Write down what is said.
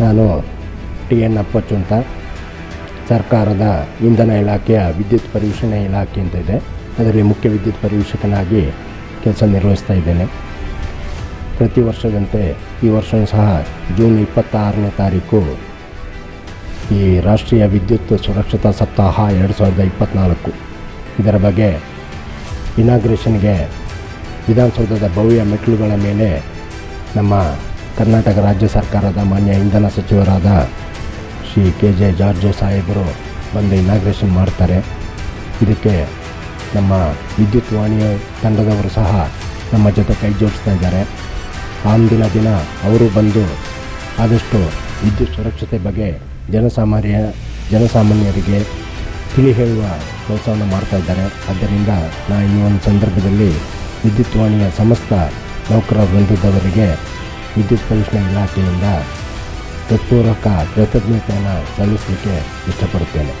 ನಾನು T N Appachu ಅಂತ. ಸರ್ಕಾರದ ಇಂಧನ ಇಲಾಖೆಯ ವಿದ್ಯುತ್ ಪರಿವೀಕ್ಷಣೆ ಇಲಾಖೆ ಅಂತ ಇದೆ. ಅದರಲ್ಲಿ ಮುಖ್ಯ ವಿದ್ಯುತ್ ಪರಿವೀಕ್ಷಕನಾಗಿ ಕೆಲಸ ನಿರ್ವಹಿಸ್ತಾ ಇದ್ದೇನೆ. ಪ್ರತಿ ವರ್ಷದಂತೆ ಈ ವರ್ಷವೂ ಸಹ ಜೂನ್ ಇಪ್ಪತ್ತಾರನೇ ತಾರೀಕು ಈ ರಾಷ್ಟ್ರೀಯ ವಿದ್ಯುತ್ ಸುರಕ್ಷತಾ ಸಪ್ತಾಹ ಎರಡು ಸಾವಿರದ ಇಪ್ಪತ್ತ್ನಾಲ್ಕು ಇದರ ಬಗ್ಗೆ ಇನಾಗ್ರೇಷನ್ಗೆ ವಿಧಾನಸೌಧದ ಭವ್ಯ ಮೆಟ್ಟಿಲುಗಳ ಮೇಲೆ ನಮ್ಮ ಕರ್ನಾಟಕ ರಾಜ್ಯ ಸರ್ಕಾರದ ಮಾನ್ಯ ಇಂಧನ ಸಚಿವರಾದ ಶ್ರೀ ಕೆ ಜೆ ಜಾರ್ಜು ಸಾಹೇಬರು ಬಂದು ಇನಾಗ್ರೇಷನ್ ಮಾಡ್ತಾರೆ. ಇದಕ್ಕೆ ನಮ್ಮ ವಿದ್ಯುತ್ ವಾಣಿಯ ತಂಡದವರು ಸಹ ನಮ್ಮ ಜೊತೆ ಕೈ ಜೋಡಿಸ್ತಾ ಇದ್ದಾರೆ. ಅಂದಿನ ದಿನ ಅವರು ಬಂದು ಆದಷ್ಟು ವಿದ್ಯುತ್ ಸುರಕ್ಷತೆ ಬಗ್ಗೆ ಜನಸಾಮಾನ್ಯ, ಜನಸಾಮಾನ್ಯರಿಗೆ ತಿಳಿ ಹೇಳುವ ಕೆಲಸವನ್ನು ಮಾಡ್ತಾ ಇದ್ದಾರೆ. ಆದ್ದರಿಂದ ನಾನು ಈ ಒಂದು ಸಂದರ್ಭದಲ್ಲಿ ವಿದ್ಯುತ್ ವಾಣಿಯ ಸಮಸ್ತ ನೌಕರ ವೃಂದದವರಿಗೆ ವಿದ್ಯುತ್ ಪರಿಷ್ಕರಣೆ ಇಲಾಖೆಯಿಂದ ಹೃತ್ಪೂರ್ವಕ ಕೃತಜ್ಞತೆಯನ್ನು ಸಲ್ಲಿಸಲಿಕ್ಕೆ ಇಷ್ಟಪಡುತ್ತೇನೆ.